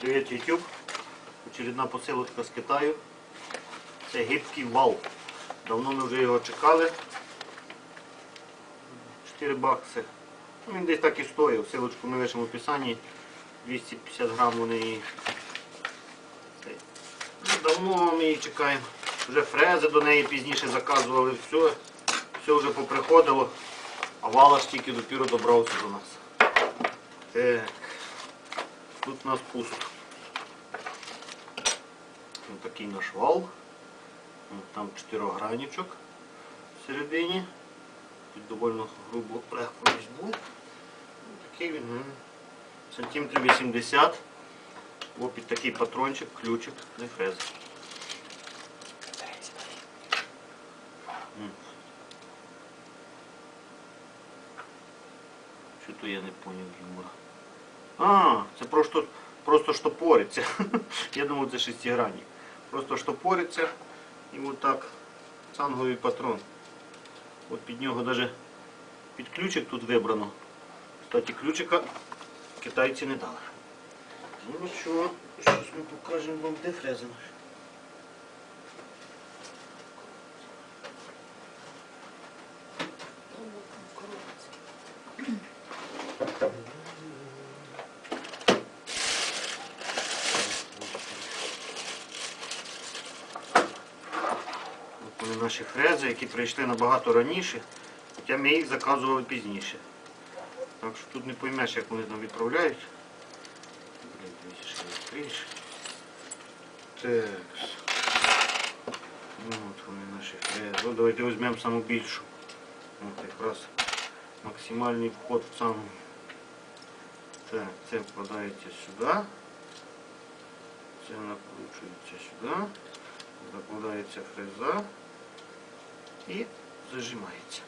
Привіт, YouTube. Очередна посилочка з Китаю. Це гибкий вал. Давно ми вже його чекали. 4 бакси. Ну, Він десь так і стоїв. Силочку ми лишимо в описанні. 250 грам вони. Ну, давно ми її чекаємо. Вже фрези до неї пізніше заказували. Все, все вже поприходило. А вал аж тільки допіру добрався до нас. Так. Тут у нас пусто. Ось такий наш вал. Там чотирогранічок всередині. Тут доволі грубо легко. Ось Такий він м, сантиметрів 80. О, під такий патрончик, ключик для фрези. М. Що то я не поняв юмора. А, це просто, просто штопориться. Я думав, це шестигранник. Просто штопориться і отак цанговий патрон. От під нього навіть під ключик тут вибрано. Кстати, ключика китайці не дали. Ну що, щось ми покажемо вам де фреза наша. От вони наші фрези, які прийшли набагато раніше, хоча ми їх заказували пізніше. Так що тут не поймеш, як вони там відправляють. Так. Ну, от вони наші фрези. Давайте візьмемо саму більшу. От якраз максимальний вход в саму. Так, це вкладається сюди. Це накручується сюди. Закладається фреза і зажимається.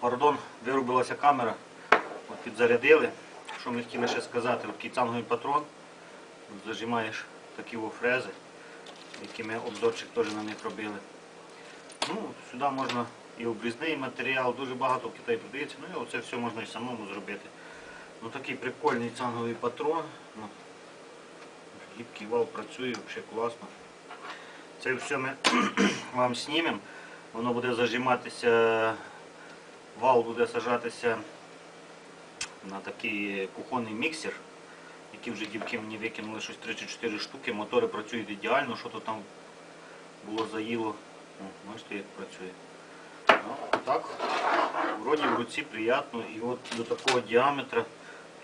Пардон, вирубилася камера. Підзарядили. Що ми хотіли ще сказати? Такий цанговий патрон. Зажимаєш такі фрези, які ми обзорчик теж на них робили. Ну, сюди можна і обрізний матеріал, дуже багато в Китаї продається. Ну і оце все можна і самому зробити. Ну такий прикольний цанговий патрон. Гібкий вал працює, взагалі класно. Це все ми вам знімемо. Воно буде зажиматися, вал буде сажатися на такий кухонний міксер, який вже дівки мені викинули щось 3-4 штуки. Мотори працюють ідеально, що то там було заїло. О, бачите, як працює. Ну, так, вроді в руці приємно. І от до такого діаметра,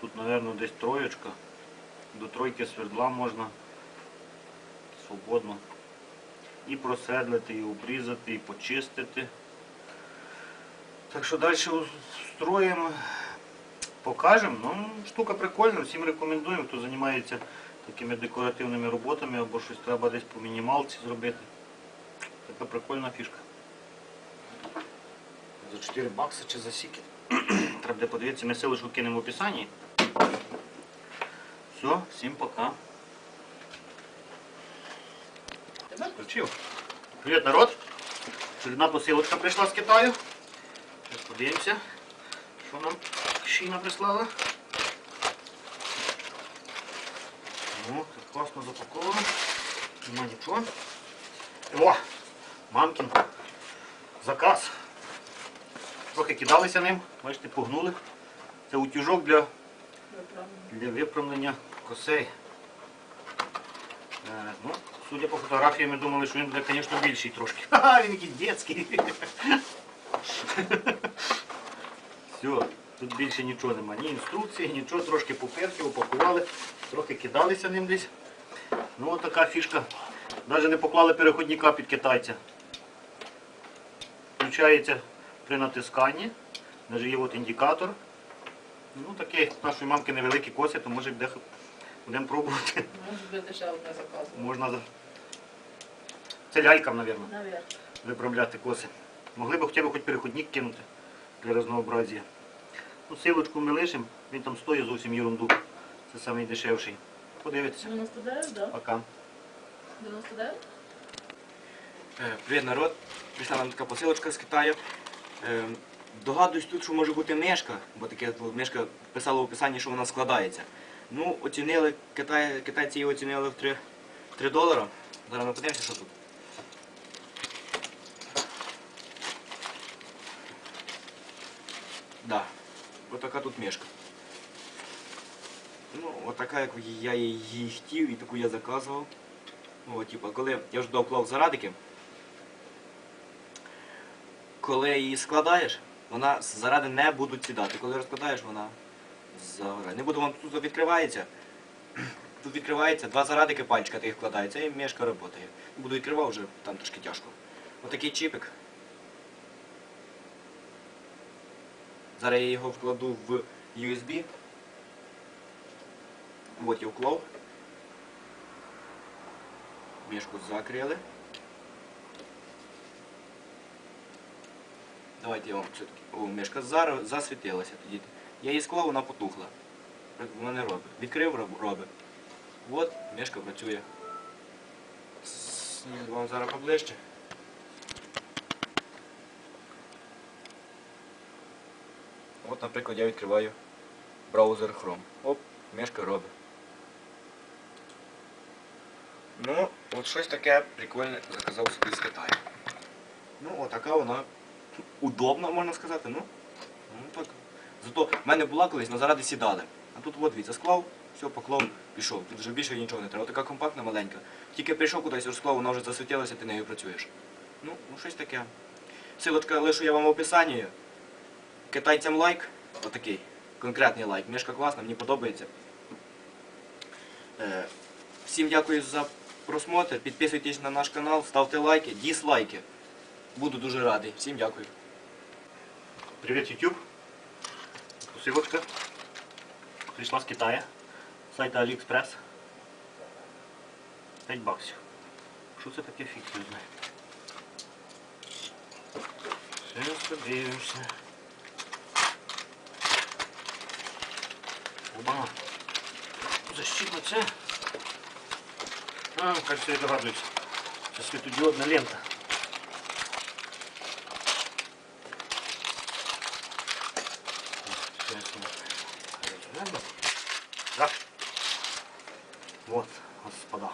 тут, мабуть, десь троєчка. До тройки свердла можна свободно і просвердлити, і обрізати, і почистити. Так що далі устроїмо, покажемо. Ну, штука прикольна, всім рекомендуємо, хто займається такими декоративними роботами або щось треба десь по мінімалці зробити. Така прикольна фішка. За 4 бакси чи за сіки. Треба подивитися, ми силочку кинемо в описанні. Все, всім пока. Включив. Привіт, народ. Очередна посилочка прийшла з Китаю. Зараз подивимося, що нам Шіна прислала. Ну, так класно запаковано. Нема нічого. О! Мамкін. Заказ. Трохи кидалися ним, бачите, погнули. Це утюжок для, для виправлення косей. Е, ну, судя по фотографії, ми думали, що він буде, звісно, більший трошки. Ха-ха, він якийсь дитячий. Все, тут більше нічого нема. Ні інструкції, нічого, трошки поперки, упакували, трохи кидалися ним десь. Ну от така фішка. Навіть не поклали переходника під китайця. Включається при натисканні. Навіть є от індикатор. Ну таке нашої мамки невеликі коси, то може де будемо пробувати. Може би ще одне заказувати. Можна за- Це лялькам, мабуть, виправляти коси. Могли б хоча б хоч переходник кинути для разнообразія. Ну, силочку ми лишимо, він там стоїть зовсім ерунду. Це найдешевший. Подивитися. 99, да? Пока. 99? Е, Привіт, народ! Прийшла нам така посилочка з Китаю. Догадуюсь тут, що може бути мишка, бо таке от мишка писала в описанні, що вона складається. Ну, оцінили, китай, китайці її оцінили в 3, 3 долара. Зараз ми подивимося, що тут. Да. Ось така тут мишка. Ну, от така, як я її хотів, і таку я заказував. Ну, типу, коли я вже доклав зарадики, коли її складаєш, вона заради не будуть сідати. Коли розкладаєш, вона загорає. Не буду вам тут відкривається. Тут відкривається, два зарадики пальчика ти їх вкладається і мішка працює. Буду відкривав вже там трошки тяжко. Отакий чіпик. Зараз я його вкладу в USB. От я вклав. Мішку закрили. Давайте я вам все-таки. О, мішка зараз засвітилася тоді. Я її склав, вона потухла. Вона не робить. Відкрив, роб- робить. От, мішка працює. Вам зараз поближче. От, наприклад, я відкриваю браузер Chrome. Оп, мішка робить. Ну, от щось таке прикольне заказав собі з Китаю. Ну, отака вона удобна, можна сказати. Ну, ну так. Зато в мене була колись, але заради сідали. А тут от дивіться, склав, все, поклав, пішов. Тут вже більше нічого не треба. Така компактна, маленька. Тільки прийшов кудись, розклав, вона вже засвітилася, ти нею працюєш. Ну, ну щось таке. Силочка лишу я вам в описанні. Китайцям лайк, отакий, конкретний лайк. Мішка класна, мені подобається. Е, всім дякую за просмотр. Підписуйтесь на наш канал, ставте лайки, дізлайки. Буду дуже радий. Всім дякую. Привет, YouTube. Посылочка. Пришла с Китая. С сайта AliExpress. 5 баксів. Що це таке фікс не знаю. Зараз подивимося. Оба. Защитно це. А, кажется, я догадуюсь. Це світодіодна лента. Честно. Да. Вот, господа.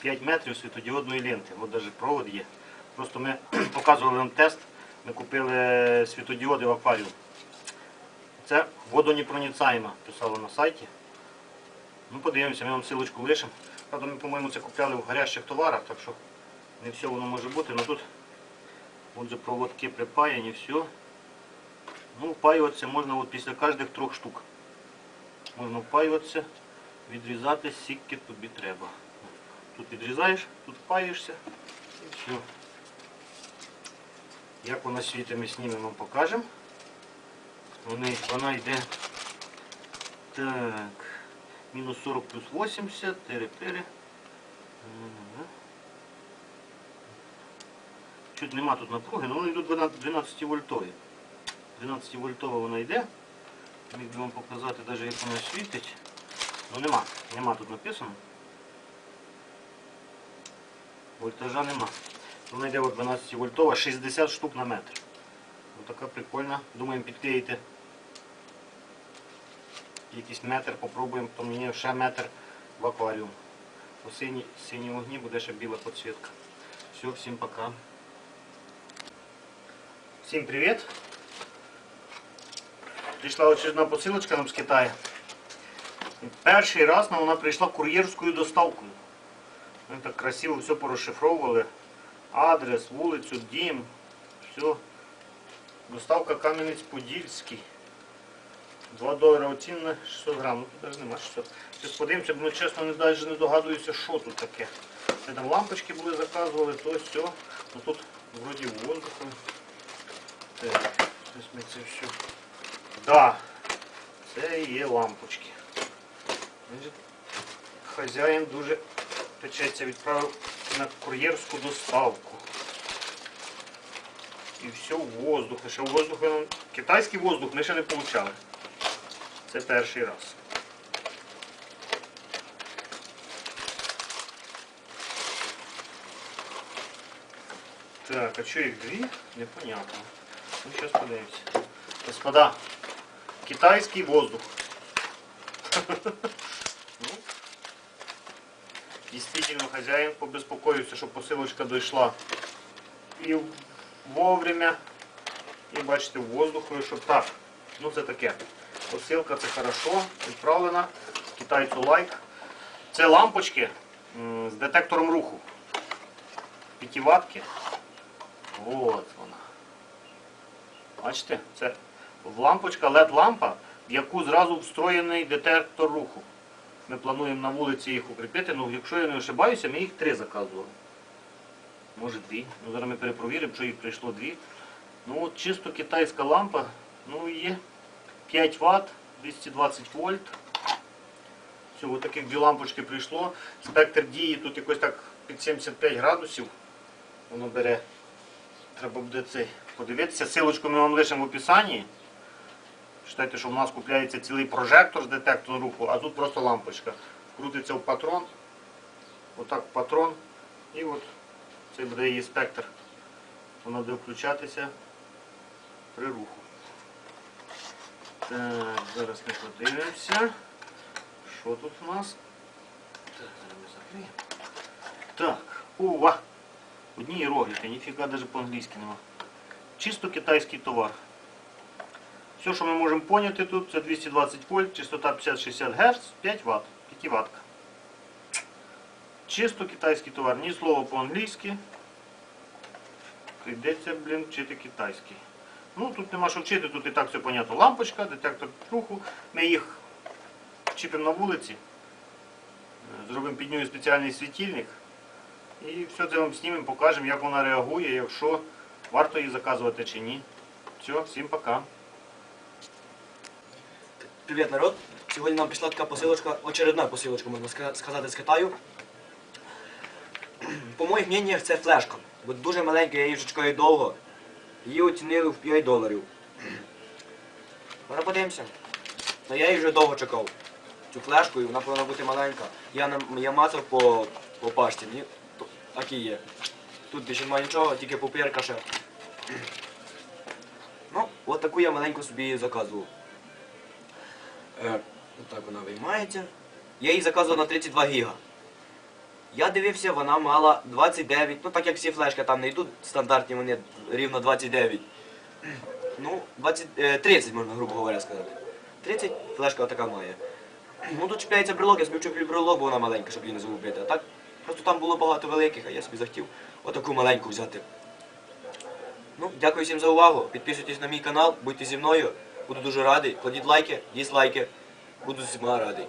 5 метрів світодіодної ленти. От навіть провод є. Просто ми показували вам тест. Ми купили світодіоди в акваріум. Це водонепроницаємо, писало на сайті. Ну, подивимося, ми вам силочку лишимо. Правда, ми, по-моєму, це купляли в гарячих товарах, так що не все воно може бути. Ну тут от же проводки припаяні, все. Ну, впаюватися можна от після кожних трьох штук. Можна впаюватися, відрізати скільки тобі треба. Тут відрізаєш, тут впаюєшся і все. Як вона світить, ми знімемо, покажемо. Вони, вона йде так. Мінус 40 плюс 80, тири-пири. Ага. Чуть нема тут напруги, але вони йдуть 12 вольтові. 12 вольтова вона йде. Міг би вам показати навіть як вона світить. Ну нема, нема тут написано. Вольтажа нема. Вона йде 12 вольтова, 60 штук на метр. Ось така прикольна. Думаємо підклеїти якийсь метр, попробуємо, то мені ще метр в акваріум. У синій, синій вогні буде ще біла підсвітка. Все, всім пока. Всім привіт! Прийшла очередна посилочка нам з Китаю. Перший раз нам вона прийшла кур'єрською доставкою. Ми так красиво все порозшифровували. Адрес, вулицю, дім, все. Доставка Кам'янець-Подільський. 2 долари оцінена 600 грам. Ну тут нема 600. Зараз подивимося, бо ну, чесно не, навіть не догадуюся, що тут таке. Ми там лампочки були, заказували, то все. Ну тут вроді воздухом. Так, зараз ми це все. Да, це є лампочки. Хазяїн дуже печеться, відправив на кур'єрську доставку. І все в воздух. Ще воздух, китайський воздух ми ще не отримали. Це перший раз. Так, а що їх дві? Непонятно. Ну, сейчас подивимося. Господа, китайський воздух. Ну, Действительно, хозяин побеспокоился, щоб посилочка дійшла і вовремя, і бачите, воздухою, щоб так. Ну це таке. Посилка це хорошо, відправлена. Китайцю лайк. Це лампочки з детектором руху. П'ятиватки. От вона. Бачите, це лампочка, LED-лампа, в яку зразу встроєний детектор руху. Ми плануємо на вулиці їх укріпити, ну якщо я не ошибаюся, ми їх три заказували. Може дві. Ну зараз ми перепровіримо, що їх прийшло дві. Ну чисто китайська лампа, ну є 5 Вт, 220 вольт. Все, от таких дві лампочки прийшло. Спектр дії тут якось так під 75 градусів. Воно бере. Треба буде цей подивитися. Силочку ми вам лишимо в описанні. Читайте, що в нас купляється цілий прожектор з детектором руху, а тут просто лампочка. Вкрутиться в патрон. Отак в патрон. І от цей буде її спектр. Вона буде включатися при руху. Так, зараз ми подивимося. Що тут у нас? Так, зараз ми закриємо. Так, ува! Одні іерогліфи, ніфіга навіть по-англійськи нема. Чисто китайський товар. Все, що ми можемо поняти тут, це 220 вольт, частота 50-60 Гц, 5 Вт, 5 ватка. Чисто китайський товар, ні слова по-англійськи. Прийдеться, блін, вчити китайський. Ну, тут нема що вчити, тут і так все понятно. Лампочка, детектор руху. Ми їх чіпимо на вулиці. Зробимо під нею спеціальний світильник. І все це вам знімемо, покажемо, як вона реагує, якщо варто її заказувати чи ні. Все, всім пока. Привіт, народ! Сьогодні нам прийшла така посилочка, очередна посилочка, можна сказати, з Китаю. По моїх мненнях, це флешка. Бо дуже маленька, я її вже чекаю довго. Її оцінили в 5 доларів. Зараз. Ну я її вже довго чекав. Цю флешку, і вона повинна бути маленька. Я, нам- я мацав по, по пашті, мені то- так і є. Тут більше немає нічого, тільки пупирка ще. Ну, от таку я маленьку собі заказував. Е, так вона виймається. Я її заказував на 32 гіга. Я дивився, вона мала 29, ну так як всі флешки там не йдуть стандартні, вони рівно 29. Ну, 20, е, 30 можна, грубо говоря, сказати. 30 флешка така має. Ну тут чіпляється брелок, я собі вчеплю брелок, бо вона маленька, щоб її не загубити. А так, просто там було багато великих, а я собі захотів отаку маленьку взяти. Ну, дякую всім за увагу. Підписуйтесь на мій канал, будьте зі мною. Буду дуже радий. Кладіть лайки, дізлайки. Буду всіма радий.